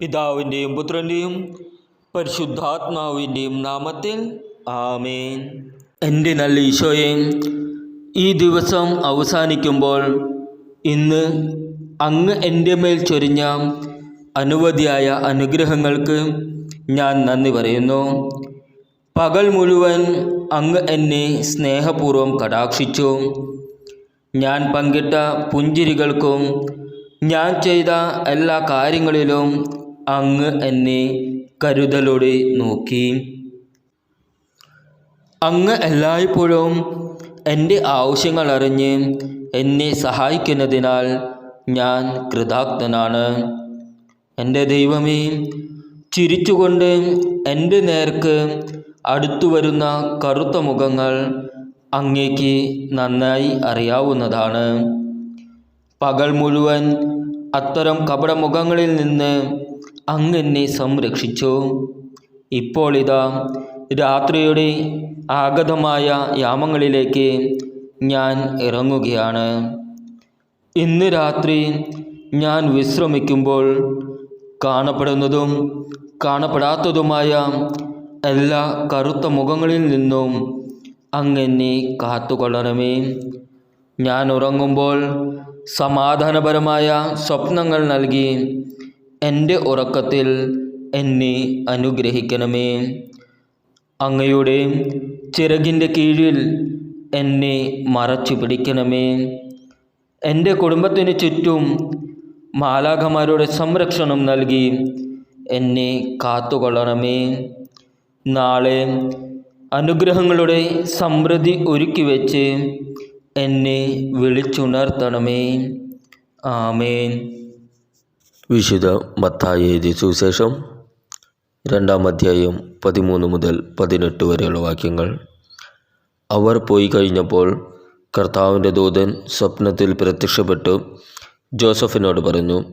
പിതാവിന്റെയും പുത്രന്റെയും പരിശുദ്ധാത്മാവിന്റെയും നാമത്തിൽ ആമേൻ. എന്റെ നല്ല ഈശോയെ ഈ ദിവസം അവസാനിക്കുമ്പോൾ ഇന്ന് അങ്ങ് എന്റെ മേൽ ചൊരിഞ്ഞ അനവധിയായ അനുഗ്രഹങ്ങൾക്ക് ഞാൻ നന്ദി പറയുന്നു. പകൽ മുഴുവൻ അങ്ങ് എന്നെ സ്നേഹപൂർവം കടാക്ഷിച്ചു. ഞാൻ പങ്കിട്ട പുഞ്ചിരികൾക്കും ഞാൻ ചെയ്ത എല്ലാ കാര്യങ്ങളിലും അങ്ങ് എന്നെ കരുതലോടെ നോക്കി. അങ്ങ് എല്ലായ്പ്പോഴും എന്റെ ആവശ്യങ്ങൾ അറിഞ്ഞ് എന്നെ സഹായിക്കുന്നതിനാൽ ഞാൻ കൃതാർത്ഥനാണ്. എന്റെ ദൈവമേ ചിരിച്ചുകൊണ്ട് എന്റെ നേർക്ക് അടുത്തു വരുന്ന കറുത്ത മുഖങ്ങൾ അങ്ങേക്ക് നന്നായി അറിയാവുന്നതാണ്. പകൽ മുഴുവൻ അത്തരം കപടമുഖങ്ങളിൽ നിന്ന് അങ്ങ് എന്നെ സംരക്ഷിച്ചു. ഇപ്പോൾ ഇതാ രാത്രിയുടെ ആഗതമായ യാമങ്ങളിലേക്ക് ഞാൻ ഇറങ്ങുകയാണ്. ഇന്ന് രാത്രി ഞാൻ വിശ്രമിക്കുമ്പോൾ കാണപ്പെടുന്നതും കാണപ്പെടാത്തതുമായ എല്ലാ കറുത്ത മുഖങ്ങളിൽ നിന്നും അങ്ങെന്നെ കാത്തുകൊള്ളണമേ. ഞാൻ ഉറങ്ങുമ്പോൾ സമാധാനപരമായ സ്വപ്നങ്ങൾ നൽകി എന്റെ ഉറക്കത്തിൽ എന്നെ അനുഗ്രഹിക്കണമേ. അങ്ങയുടെ ചിറകിന്റെ കീഴിൽ എന്നെ മറച്ചു പിടിക്കണമേ. എന്റെ കുടുംബത്തിന് ചുറ്റും മാലാഖമാരുടെ സംരക്ഷണം നൽകി എന്നെ കാത്തുകൊള്ളണമേ. നാളെ അനുഗ്രഹങ്ങളുടെ സമൃദ്ധി ഒരുക്കി വെച്ച് എന്നെ വിളിച്ചുണർത്തണമേ. ആമേൻ. വിശുദ്ധ മത്തായി സുവിശേഷം രണ്ടാം അധ്യായം പതിമൂന്ന് മുതൽ പതിനെട്ട് വരെയുള്ള വാക്യങ്ങൾ. അവർ പോയി കഴിഞ്ഞപ്പോൾ കർത്താവിന്റെ ദൂതൻ സ്വപ്നത്തിൽ പ്രത്യക്ഷപ്പെട്ടു ജോസഫിനോട് പറഞ്ഞു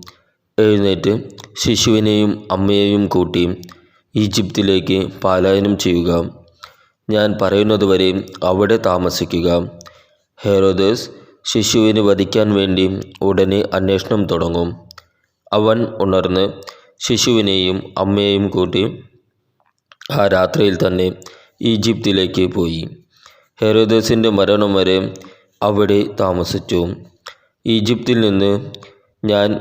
എഴുന്നേറ്റ് ശിശുവിനെയും അമ്മയെയും കൂട്ടി ഈജിപ്തിലേക്ക് പലായനം ചെയ്യുക. ഞാൻ പറയുന്നതുവരെ അവിടെ താമസിക്കുക. ഹെറോദേസ് ശിശുവിന് വധിക്കാൻ വേണ്ടി ഉടനെ അന്വേഷണം തുടങ്ങും. അവൻ ഉണർന്ന് ശിശുവിനെയും അമ്മയെയും കൂട്ടി ആ രാത്രിയിൽ തന്നെ ഈജിപ്തിലേക്ക് പോയി. ഹെറോദസിന്റെ മരണം വരെ അവിടെ താമസിച്ചു. ഈജിപ്തിൽ നിന്ന് ഞാൻ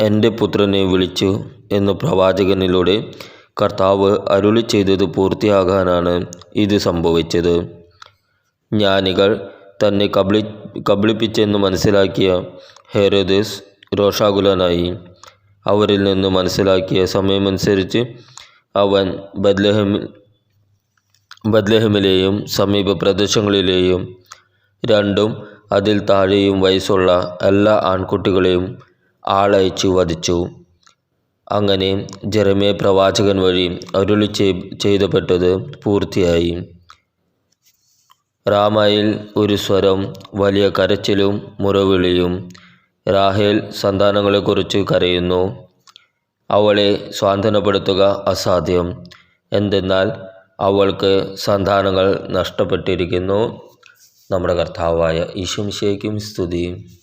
എന്റെ പുത്രനെ വിളിച്ചു എന്ന് പ്രവാചകനിലൂടെ കർത്താവ് അരുളി ചെയ്തത് പൂർത്തിയാകാനാണ് ഇത് സംഭവിച്ചത്. ജ്ഞാനികൾ തന്നെ കബളി കബളിപ്പിച്ചെന്ന് മനസ്സിലാക്കിയ ഹെരോദസ് രോഷാകുലനായി. അവരിൽ നിന്ന് മനസ്സിലാക്കിയ സമയമനുസരിച്ച് അവൻ ബദ്ലഹമിൽ ബദ്ലഹമിലെയും സമീപ പ്രദേശങ്ങളിലെയും രണ്ടും അതിൽ താഴെയും വയസ്സുള്ള എല്ലാ ആൺകുട്ടികളെയും ആളയച്ചു വധിച്ചു. അങ്ങനെ ജെറമേ പ്രവാചകൻ വഴി അരുളി ചെയ്തപ്പെട്ടത് പൂർത്തിയായി. റാമയിൽ ഒരു സ്വരം വലിയ കരച്ചിലും മുറവിളിയും റാഹേൽ സന്താനങ്ങളെക്കുറിച്ച് കരയുന്നു. അവളെ സ്വാന്തനപ്പെടുത്തുക അസാധ്യം. എന്തെന്നാൽ അവൾക്ക് സന്താനങ്ങൾ നഷ്ടപ്പെട്ടിരിക്കുന്നു. നമ്മുടെ കർത്താവായ ഈശംശയ്ക്കും സ്തുതിയും